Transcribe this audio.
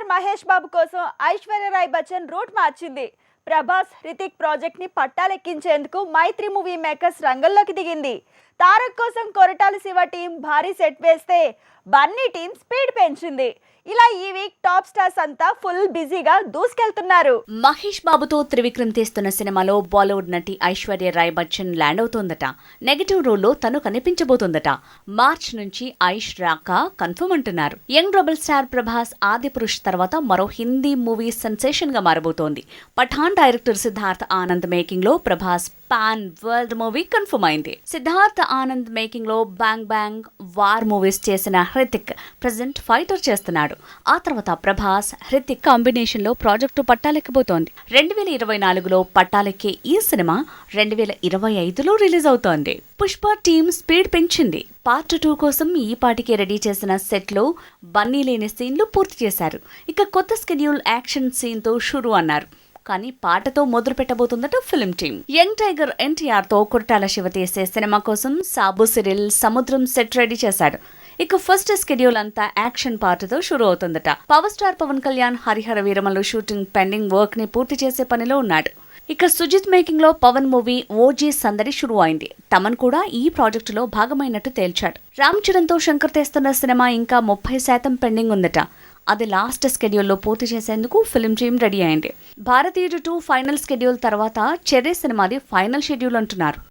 Star Mahesh Babu కోసం Aishwarya Rai Bachchan route మార్చింది. ప్రభాస్ హృతిక్ ప్రాజెక్ట్ని పట్టాలెక్కించేందుకు మైత్రి మూవీ మేకర్స్ రంగంలోకి దిగింది. తారక్ కోసం కొరటాల శివ టీం భారీ సెట్ వేస్తే బన్నీ టీం స్పీడ్ పెంచింది. ఇలా ఈ వీక్ టాప్ స్టార్స్ అంతా ఫుల్ బిజీగా దూసుకెళ్తున్నారు. మహేష్ బాబుతో త్రివిక్రమ్ తీస్తున్న సినిమాలో బాలీవుడ్ నటి ఐశ్వర్య రాయ్ బచ్చన్ ల్యాండ్ అవుతోందట. నెగటివ్ రోల్లో తను కనిపించబోతోందట. మార్చ్ నుంచి ఐష్ రాక కన్ఫర్మ్ అంటున్నారు. యంగ్ రెబల్ స్టార్ ప్రభాస్ ఆది పురుష్ తర్వాత మరో హిందీ మూవీ సెన్సేషన్గా మారబోతోంది. Pathaan director Siddharth Anand మేకింగ్లో Prabhas pan world movie confirm అయింది. సిద్ధార్థ్ ఆనంద్ మేకింగ్లో బ్యాంగ్ బ్యాంగ్ వార్ మూవీస్ చేసిన హృతిక్ ప్రజెంట్ ఫైటర్ చేస్తున్నాడు. ఆ తర్వాత ప్రభాస్ హృతిక్ కాంబినేషన్లో ప్రాజెక్టు పట్టాలెక్కిపోతోంది రెండు వేల ఇరవై నాలుగులో పట్టాలెక్కే ఈ సినిమా రెండు వేల ఇరవై ఐదులో రిలీజ్ అవుతోంది. పుష్ప టీం స్పీడ్ పెంచింది. పార్ట్ టూ కోసం ఈ పాటికే రెడీ చేసిన సెట్లో బన్నీ లేని సీన్లు పూర్తి చేశారు. ఇక కొత్త స్కెడ్యూల్ యాక్షన్ సీన్తో షురు అన్నారు. కానీ పాటతో మొదలు పెట్టబోతుందట ఫిల్మ్ టీమ్ యంగ్ టైగర్ ఎన్టీఆర్తో కొట్టాల శివ తీసే సినిమా కోసం సాబు సిరిల్ సముద్రం సెట్ రెడీ చేశాడు. ఇక ఫస్ట్ స్కెడ్యూల్ అంతా యాక్షన్ పార్ట్తో షురూ అవుతుందట. Power star Pawan Kalyan Harihara Veeramallu shooting pending వర్క్ని పూర్తి చేసే పనిలో ఉన్నాడు. ఇక సుజిత్ మేకింగ్లో పవన్ మూవీ ఓజీ సందడి షురు అయింది. తమన్ కూడా ఈ ప్రాజెక్టులో భాగమైనట్టు తేల్చాడు. రామ్ చరణ్తో శంకర్ తెస్తున్న సినిమా ఇంకా ముప్పై శాతం పెండింగ్ ఉందట. అది లాస్ట్ స్కెడ్యూల్లో పూర్తి చేసేందుకు ఫిల్మ్ టీం రెడీ అయింది. భారతీయుడు టూ ఫైనల్ స్కెడ్యూల్ తర్వాత చెర్రీ సినిమాది ఫైనల్ షెడ్యూల్ అంటున్నారు.